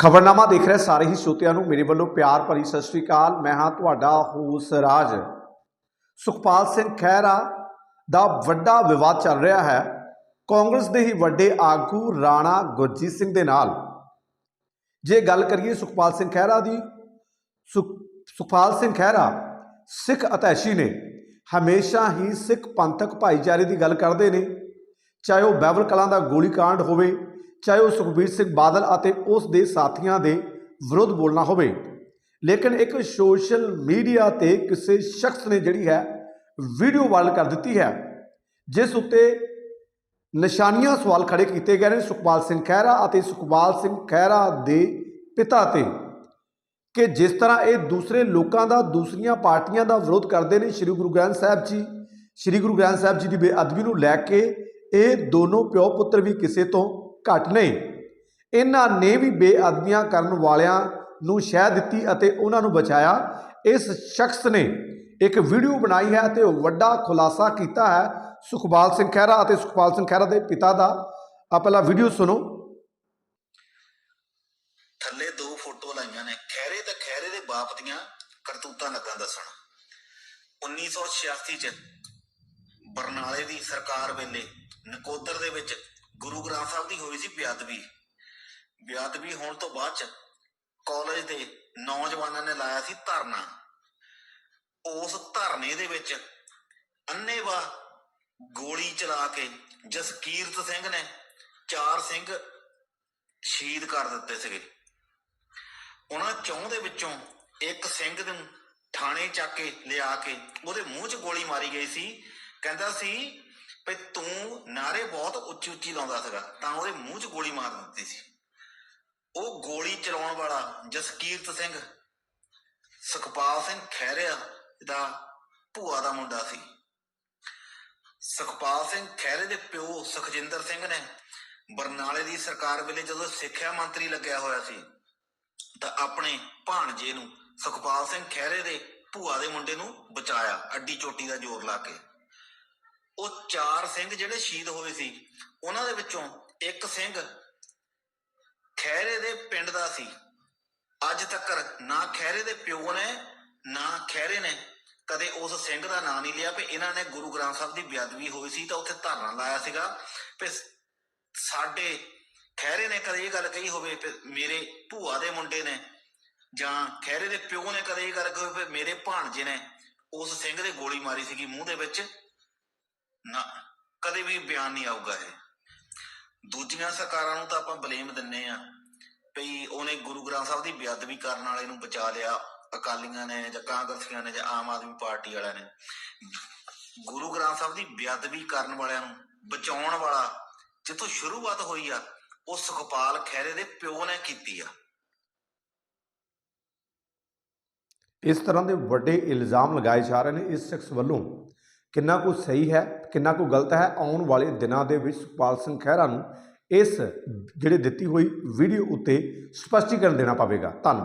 ਖਬਰਨਾਮਾ ਦੇਖ ਰਹੇ ਸਾਰੇ ਹੀ ਸਰੋਤਿਆਂ ਨੂੰ ਮੇਰੇ ਵੱਲੋਂ ਪਿਆਰ ਭਰੀ ਸਤਿ ਸ੍ਰੀ ਅਕਾਲ। ਮੈਂ ਹਾਂ ਤੁਹਾਡਾ ਹੋਸ ਰਾਜ। ਸੁਖਪਾਲ ਸਿੰਘ ਖਹਿਰਾ ਦਾ ਵੱਡਾ ਵਿਵਾਦ ਚੱਲ ਰਿਹਾ ਹੈ। ਕਾਂਗਰਸ ਦੇ ਹੀ ਵੱਡੇ ਆਗੂ ਰਾਣਾ ਗੁਰਜੀਤ ਸਿੰਘ ਦੇ ਨਾਲ। ਜੇ ਗੱਲ ਕਰੀਏ ਸੁਖਪਾਲ ਸਿੰਘ ਖਹਿਰਾ ਦੀ, ਸੁਖ- ਸੁਖਪਾਲ ਸਿੰਘ ਖਹਿਰਾ ਸਿੱਖ ਅਤੈਸ਼ੀ ਨੇ ਹਮੇਸ਼ਾ ਹੀ ਸਿੱਖ ਪੰਥਕ ਭਾਈਚਾਰੇ ਦੀ ਗੱਲ ਕਰਦੇ ਨੇ। ਚਾਹੇ ਉਹ ਬੈਬਲ ਕਲਾਂ ਦਾ ਗੋਲੀकांड ਹੋਵੇ ਚਾਹੇ ਉਹ ਸੁਖਬੀਰ ਸਿੰਘ ਬਾਦਲ ਅਤੇ ਉਸ ਦੇ ਸਾਥੀਆਂ ਦੇ ਵਿਰੁੱਧ ਬੋਲਣਾ ਹੋਵੇ। ਲੇਕਿਨ ਇੱਕ ਸੋਸ਼ਲ ਮੀਡੀਆ ਤੇ ਕਿਸੇ ਸ਼ਖਸ ਨੇ ਜਿਹੜੀ ਹੈ, ਵੀਡੀਓ ਵਾਇਰਲ ਕਰ ਦਿੱਤੀ ਹੈ, ਜਿਸ ਉੱਤੇ ਨਿਸ਼ਾਨੀਆਂ ਸਵਾਲ ਖੜੇ ਕੀਤੇ ਗਏ ਨੇ ਸੁਖਪਾਲ ਸਿੰਘ ਖਹਿਰਾ ਅਤੇ ਸੁਖਪਾਲ ਸਿੰਘ ਖਹਿਰਾ ਦੇ ਪਿਤਾ ਤੇ, ਕਿ ਜਿਸ ਤਰ੍ਹਾਂ ਇਹ ਦੂਸਰੇ ਲੋਕਾਂ ਦਾ, ਦੂਸਰੀਆਂ ਪਾਰਟੀਆਂ ਦਾ ਵਿਰੋਧ ਕਰਦੇ ਨੇ, ਸ੍ਰੀ ਗੁਰੂ ਗ੍ਰੰਥ ਸਾਹਿਬ ਜੀ, ਸ੍ਰੀ ਗੁਰੂ ਗ੍ਰੰਥ ਸਾਹਿਬ ਜੀ ਦੀ ਬੇਅਦਬੀ ਨੂੰ ਲੈ ਕੇ ਇਹ ਦੋਨੋਂ ਪਿਓ ਪੁੱਤਰ ਵੀ ਕਿਸੇ ਤੋਂ ਘੱਟ ਨਹੀਂ। ਇਹਨਾਂ ਨੇ ਵੀ ਬੇਅਦਬੀਆਂ ਕਰਨ ਵਾਲਿਆਂ ਨੂੰ ਸ਼ਹਿ ਦਿੱਤੀ ਅਤੇ ਉਹਨਾਂ ਨੂੰ ਬਚਾਇਆ। ਇਸ ਸ਼ਖਸ ਨੇ ਇੱਕ ਵੀਡੀਓ ਬਣਾਈ ਹੈ ਤੇ ਉਹ ਵੱਡਾ ਖੁਲਾਸਾ ਕੀਤਾ ਹੈ। ਸੁਖਪਾਲ ਸਿੰਘ ਖਹਿਰਾ ਅਤੇ ਸੁਖਪਾਲ ਸਿੰਘ ਖਹਿਰਾ ਦੇ ਪਿਤਾ ਦਾ। ਆ ਪਹਿਲਾਂ ਵੀਡੀਓ ਸੁਣੋ। ਥੱਲੇ ਦੋ ਫੋਟੋ ਲਾਈਆਂ ਨੇ। ਖੈਰੇ ਤੇ ਖੈਰੇ ਦੇ ਬਾਪ ਦੀਆਂ ਕਰਤੂਤਾਂ ਲੱਗਾ ਦੱਸਣ। 1986 ਚ ਬਰਨਾਲੇ ਦੀ ਸਰਕਾਰ ਵੇਲੇ ਨਕੋਦਰ ਦੇ ਵਿੱਚ ਗੁਰੂ ਗ੍ਰੰਥ ਸਾਹਿਬ ਦੀ ਹੋਈ ਸੀ ਬੇਅਦਬੀ। ਬੇਅਦਬੀ ਹੋਣ ਤੋਂ ਬਾਅਦ ਚ ਕਾਲਜ ਦੇ ਨੌਜਵਾਨਾਂ ਨੇ ਲਾਇਆ ਸੀ ਧਰਨਾ। ਉਸ ਧਰਨੇ ਦੇ ਵਿੱਚ ਅੰਨੇਵਾ ਗੋਲੀ ਚਲਾ ਕੇ ਜਸਕੀਰਤ ਸਿੰਘ ਨੇ ਚਾਰ ਸਿੰਘ ਸ਼ਹੀਦ ਕਰ ਦਿੱਤੇ ਸੀਗੇ। ਉਹਨਾਂ ਚੌਂ ਦੇ ਵਿੱਚੋਂ ਇੱਕ ਸਿੰਘ ਨੂੰ ਥਾਣੇ ਚੱਕ ਕੇ ਲਿਆ ਕੇ ਉਹਦੇ ਮੂੰਹ 'ਚ ਗੋਲੀ ਮਾਰੀ ਗਈ ਸੀ। ਕਹਿੰਦਾ ਸੀ ਵੀ ਤੂੰ ਨਾਰੇ ਬਹੁਤ ਉੱਚੀ ਉੱਚੀ ਲਾਉਂਦਾ ਸੀਗਾ, ਤਾਂ ਉਹਦੇ ਮੂੰਹ 'ਚ ਗੋਲੀ ਮਾਰ ਦਿੱਤੀ ਸੀ। ਉਹ ਗੋਲੀ ਚਲਾਉਣ ਵਾਲਾ ਜਸਕੀਰਤ ਸਿੰਘ, ਸੁਖਪਾਲ ਸਿੰਘ ਖਹਿਰਿਆ ਦਾ ਭੂਆ ਦਾ ਮੁੰਡਾ ਸੀ। ਸੁਖਪਾਲ ਸਿੰਘ ਖਹਿਰੇ ਦੇ ਪਿਓ ਸੁਖਜਿੰਦਰ ਸਿੰਘ ਨੇ ਬਰਨਾਲੇ ਦੀ ਸਰਕਾਰ ਵੇਲੇ ਜਦੋਂ ਸਿੱਖਿਆ ਮੰਤਰੀ ਲੱਗਿਆ ਹੋਇਆ ਸੀ, ਤਾਂ ਆਪਣੇ ਭਾਣਜੇ ਨੂੰ ਸੁਖਪਾਲ ਸਿੰਘ ਖਹਿਰੇ ਦੇ ਭੂਆ ਦੇ ਮੁੰਡੇ ਨੂੰ ਬਚਾਇਆ, ਅੱਡੀ ਚੋਟੀ ਦਾ ਜ਼ੋਰ ਲਾ ਕੇ। ਉਹ ਚਾਰ ਸਿੰਘ ਜਿਹੜੇ ਸ਼ਹੀਦ ਹੋਏ ਸੀ, ਉਹਨਾਂ ਦੇ ਵਿੱਚੋਂ ਇੱਕ ਸਿੰਘ ਖਹਿਰੇ ਦੇ ਪਿੰਡ ਦਾ ਸੀ। ਅੱਜ ਤੱਕ ਨਾ ਖਹਿਰੇ ਦੇ ਪਿਓ ਨੇ, ਨਾ ਖਹਿਰੇ ਨੇ ਕਦੇ ਉਸ ਸਿੰਘ ਦਾ ਨਾਂ ਨਹੀਂ ਲਿਆ ਵੀ ਇਹਨਾਂ ਨੇ ਗੁਰੂ ਗ੍ਰੰਥ ਸਾਹਿਬ ਦੀ ਬੇਅਦਬੀ ਹੋਈ ਸੀ ਤਾਂ ਉੱਥੇ ਧਰਨਾ ਲਾਇਆ ਸੀਗਾ। ਵੀ ਸਾਡੇ ਖਹਿਰੇ ਨੇ ਕਦੇ ਇਹ ਗੱਲ ਕਹੀ ਹੋਵੇ ਵੀ ਮੇਰੇ ਭੂਆ ਦੇ ਮੁੰਡੇ ਨੇ ਜਾਂ ਖਹਿਰੇ ਦੇ ਪਿਓ ਨੇ ਕਦੇ ਇਹ ਗੱਲ ਕਹੀ ਹੋਵੇ ਵੀ ਮੇਰੇ ਭਾਣਜੇ ਨੇ ਉਸ ਸਿੰਘ ਦੇ ਗੋਲੀ ਮਾਰੀ ਸੀਗੀ ਮੂੰਹ ਦੇ ਵਿੱਚ। ਨਾ, ਕਦੇ ਵੀ ਬਿਆਨ ਨਹੀਂ ਆਊਗਾ ਇਹ। ਦੂਜੀਆਂ ਸਰਕਾਰਾਂ ਨੂੰ ਤਾਂ ਆਪਾਂ ਬਲੇਮ ਦਿੰਨੇ ਆ ਵੀ ਉਹਨੇ ਗੁਰੂ ਗ੍ਰੰਥ ਸਾਹਿਬ ਦੀ ਬੇਅਦਬੀ ਕਰਨ ਵਾਲੇ ਨੂੰ ਬਚਾ ਲਿਆ, ਅਕਾਲੀਆਂ ਨੇ ਜਾਂ ਕਾਂਗਰਸੀਆਂ ਨੇ ਜਾਂ ਆਮ ਆਦਮੀ ਪਾਰਟੀ ਵਾਲਿਆਂ ਨੇ। ਗੁਰੂ ਗ੍ਰੰਥ ਸਾਹਿਬ ਦੀ ਬੇਅਦਬੀ ਕਰਨ ਵਾਲਿਆਂ ਨੂੰ ਬਚਾਉਣ ਵਾਲਾ ਜਿੱਥੋਂ ਸ਼ੁਰੂਆਤ ਹੋਈ ਆ, ਉਹ ਸੁਖਪਾਲ ਖਹਿਰੇ ਦੇ ਪਿਓ ਨੇ ਕੀਤੀ ਆ। ਇਸ ਤਰ੍ਹਾਂ ਦੇ ਵੱਡੇ ਇਲਜ਼ਾਮ ਲਗਾਏ ਜਾ ਰਹੇ ਨੇ ਇਸ ਸ਼ਖਸ ਵੱਲੋਂ। ਕਿੰਨਾ ਕੁ ਸਹੀ ਹੈ, ਕਿੰਨਾ ਕੁ ਗਲਤ ਹੈ, ਆਉਣ ਵਾਲੇ ਦਿਨਾਂ ਦੇ ਵਿੱਚ ਸੁਖਪਾਲ ਸਿੰਘ ਖਹਿਰਾ ਨੂੰ ਇਸ, ਜਿਹੜੇ ਦਿੱਤੀ ਹੋਈ ਵੀਡੀਓ ਉੱਤੇ ਸਪਸ਼ਟੀਕਰਨ ਦੇਣਾ ਪਵੇਗਾ। ਧੰਨਵਾਦ।